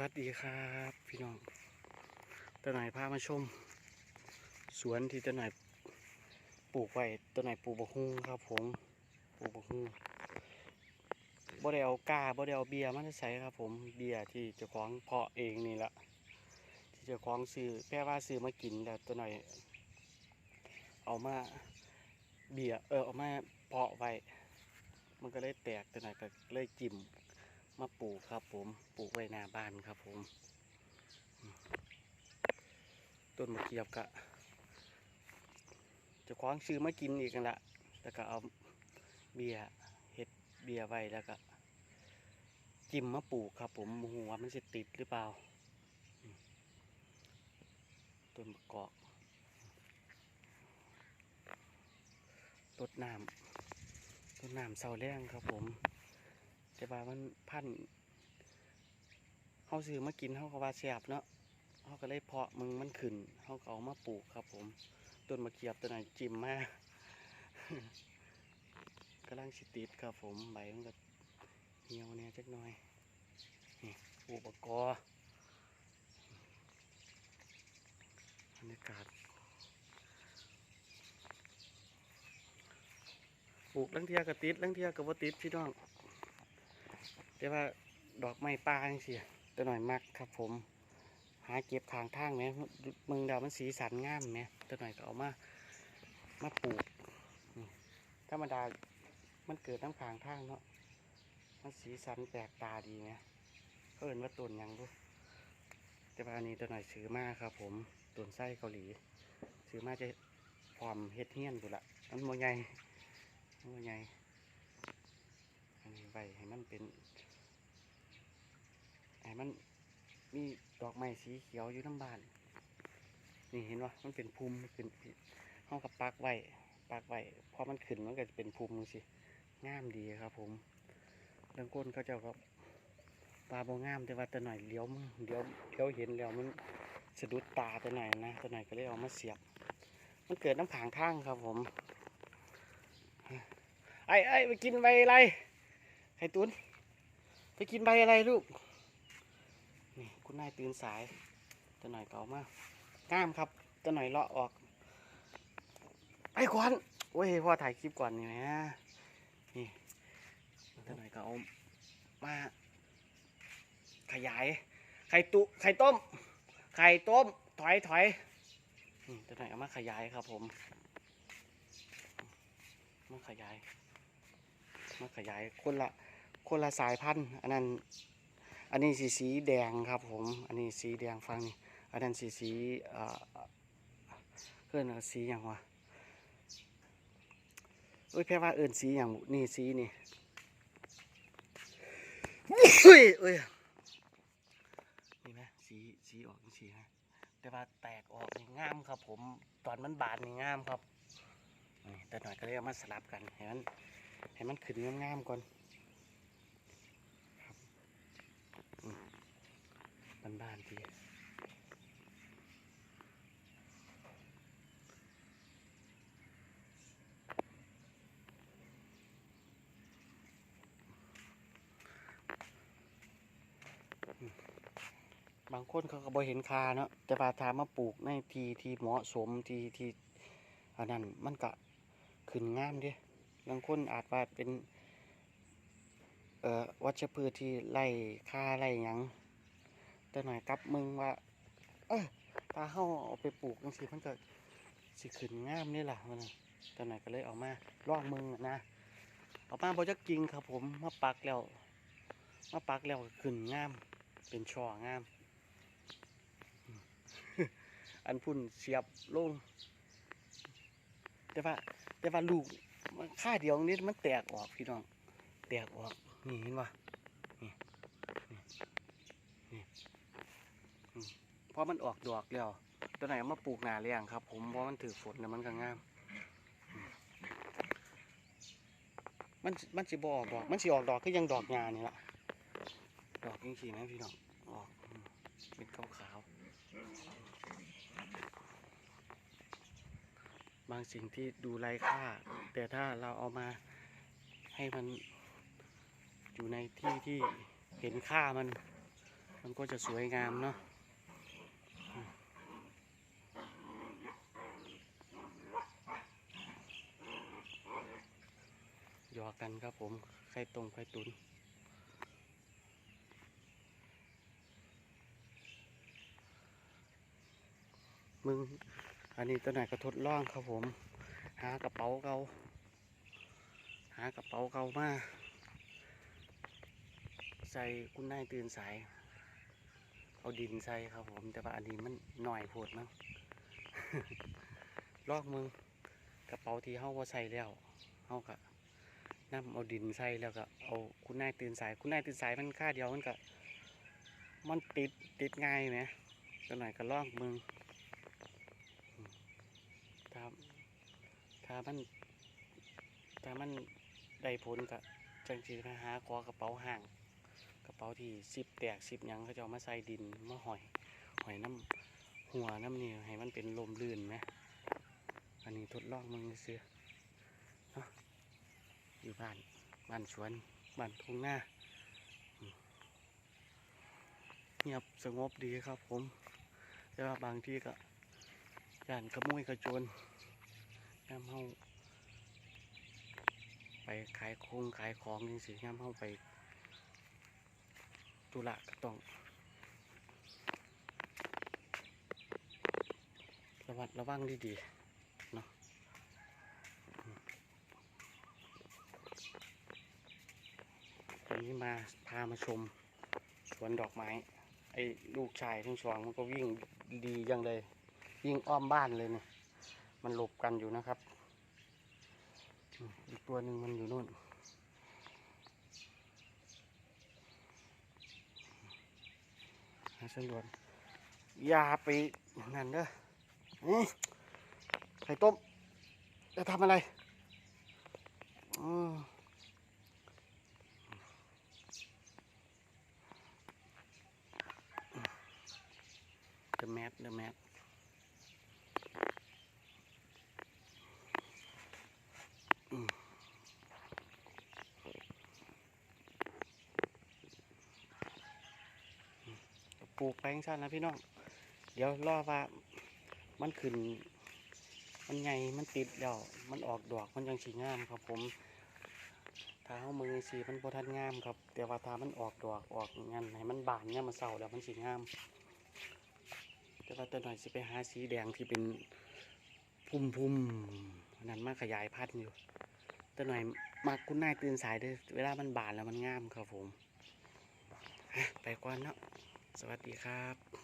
วัสดีครับพี่น้องตัวไหนพามาชม สวนที่ตัวไหนปลูกไว้ตัวไหนปลูกบะฮุ่งครับผมปลูกบะฮุ่งบ่ได้เอากาบ่ได้เอาเบียร์มาใส่ครับ ผมเบียร์ที่เจ้าของเพาะเองนี่แหละที่เจ้าของซื้อแค่ว่าซื้อมากินแต่ตัวไหนเอามาเบียร์เออเอามาเพาะไว้มันก็เลยแตกตัวไหนก็เลยจิ้ม มาปลูกครับผมปลูกไว้หน้าบ้านครับผม ต้นมะเขียบกะจะคว้างซื้อมากินอีกนั่นละแล้วก็เอาเบียร์เห็ดเบียร์ไว้แล้วก็จิ้มมาปลูกครับ ผมหูว่ามันจะติดหรือเปล่าต้นมะกอกต้นน้ำต้นน้ำเสาแรงครับผม แต่ว่ามันพันเขาซื้อมากินเขาก็ว่าแซ่บเนาะเขาก็เลยเพาะมึงมันขึ้นเขาก็เอามาปลูกครับ ผม ต้นมะเขียบตัวไหนจิ้มมากกำลังสิติดครับ ผมใบมันก็เหี่ยวเนี่ยจักหน่อยนี่อุปกรณ์บรรยากาศปลูกลังเทียกับติดลังเทียกับว่าติดพี่น้อง แต่ว่าดอกไม้ป่าจังซี่ตัวหน่อยมักครับผม หาเก็บทางทางไหมมึงดาวมันสีสันงามไหมตัวหน่อยก็เอามามาปลูกธรรมดามันเกิดน้ำขางทางเนาะมันสีสันแปลกตาดีไหมเขาเอินว่าต้นยังดูแต่ว่านี้ตัวหน่อยซื้อมาครับ ผมต้นไส้เกาหลีซื้อมาจะพร้อมเฮ็ดเฮียนบุละมันโมใหญ่มันโมใหญ่อันนี้ไว้ให้มันเป็น มันมีดอกไม้สีเขียวอยู่ทั้งบ้าน นี่เห็นว่ามันเป็นภูมิเป็นห้องกับปักไว้ปักไว้พอมันขึ้นมันก็จะเป็นภูมิสิงามดีครับ ผมเรื่องก้นเขาเจ้าก็ปลาบงงามแต่ว่าตัวหน่อยเลี้ยวมึงเลี้ยวเลี้ยวเห็นแล้วมันสะดุดตาตัวหน่อยนะตัวหน่อยก็เลยเอามาเสียบ มันเกิดน้ำผางทางครับ ผมไอ้ไอ้ไปกินใบอะไรไข่ตุนไปกินใบอะไรลูก คุณนายตื่นสายตัวหน่อยเก่ามากงามครับตัวหน่อยเลาะออกไอ้ควันโอ้ยพ่อถ่ายคลิปก่อนนี่นะนี่ตัวหน่อยเก็เอามาขยาย ไข่ตุไข่ต้ม ไข่ต้ม ถอยถอยนี่ตัวหน่อยเอามาขยายครับผมมาขยายมาขยายคนละคนละสายพันธุ์อันนั้น อันนี้สีสีแดงครับผม อันนี้สีแดงฟังนี่อันนั้นสีสีเอ่อเอิ้นว่าสีอย่างวะเอ้ยแพ่ว่าเอิ้นสีอย่างนี่สีนี่เฮ้ยเอ้ยนี่ไหมสีสีออกสีนะแต่ว่าแตกออกนี่งามครับ ผมตอนมันบานนี่งามครับแต่หน่อยก็เลยเอามาสลับกันเห็นมันให้มันขึ้นงามๆก่อนครับอืมบ้านๆ ทีบางคนเขาก็บ่เห็นคาเนาะแต่ว่าถามมาปลูกในทีที่เหมาะสมทีที่อันนั้นมันก็ขึ้นงามเด้บางคนอาจว่าเป็น เอ่อวัชพืชที่ไล่ฆ่าไล่ยัง แต่หน่อยกลับมึงว่า เออถ้าเฮาเอาไปปลูกจังซี่มันก็สิขึ้นงามนี่ล่ะมันนะแต่หน่อยก็เลยเอามาลองมึงนะเอามาบ่จักจริงครับผมมาปักแล้วมาปักแล้วขึ้นงาม เป็นช่องามอืมอันพุ่นเสียบลงแต่ว่าแต่ว่าลูกมันค่าเดียวนี้มันแตกออกพี่น้อง แตกออกนี่เห็นปะนี่นี่นี่อื มพอมันออกดอกแล้วตัวไหนเอามาปลูกหนาเลี้ยงครับ ผมเพราะมันถือฝนแล้วมันก็งาม มันมันสิบออกดอก มันสิออกดอกก็ยังดอกงานี่แหละดอกยังสีไหมพี่น้องออกเป็นขาวขาวบางสิ่งที่ดูไร้ค่า แต่ถ้าเราเอามาให้มันอยู่ในที่ที่เห็นค่ามัน มันก็จะสวยงามเนาะอืมห ยอกันครับผมไข่ตรงไข่ตุนมึง อันนี้ตัวไหนก็ทดลองครับผม หากระเป๋าเก่าหากระเป๋าเก่ามาใส่คุณนายตื่นสาย เอาดินใส่ครับผม แต่ว่าอันนี้มันหน่อยโพดมั้งลอกมึงกระเป๋าที่เฮาว่าใส่แล้วเฮาก็ นำเอาดินใส่แล้วก็เอาคุณนายตื่นสาย คุณนายตื่นสายมันค่าเดียวมันก็ มันติดติดง่ายไหมตัวหน่อยก็ลอกมึงถ้าถ้ามันถ้ามันได้ผลก็จังสีไปหาขอกระเป๋าห่าง กระเป๋าที่ซิปแตกซิปหยังเขาจะเอามาใส่ดินมาหอย หอยน้ำหัวน้ำนี่ให้มันเป็นลมลื่นไหมอันนี้ทดลองมึงซื้อเนาะ อยู่บ้านบ้านสวนบ้านทุ่งนาเงียบสงบดีครับผม แต่ว่าบางที่ก็ย่านขโมยขโจรยามเฮาไปขายคงขายของนี่สิยามเฮาไปตุระก็ต้องระวัดระวังดีๆเนาะอืม วันนี้มาพามาชมสวนดอกไม้ ไอ้ลูกชายทั้งสองมันก็วิ่งดีจังเลย วิ่งอ้อมบ้านเลยเนี่ยมันหลบกันอยู่นะครับ อีกตัวหนึ่งมันอยู่นู่นหาสำรวจอย่าไปนั่นเด้อนี่ไข่ต้ม จะทำอะไร อืม เดอะแมทเดอะแมทปลูกแปลงสั้นนะพี่น้อง เดี๋ยวรอว่ามันขึ้น มันไงมันติดแล้วมันออกดอกมันยังสีงามครับผมถ้าเอามือสีมันพอทันงามครับ แต่ว่าถ้ามันออกดอกออกงานให้มันบานเนี่ยมันเศร้าแล้วมันสีงาม ว่าตัวหน่อยสิไปหาสีแดงที่เป็นพุ่มพุ่มๆนั้นมาขยายพันธุ์อยู่ตัวหน่อยมากุ้นนายตื่นสายเด้อเวลามันบานแล้วมันงามครับผมไปก่อนเนาะสวัสดีครับ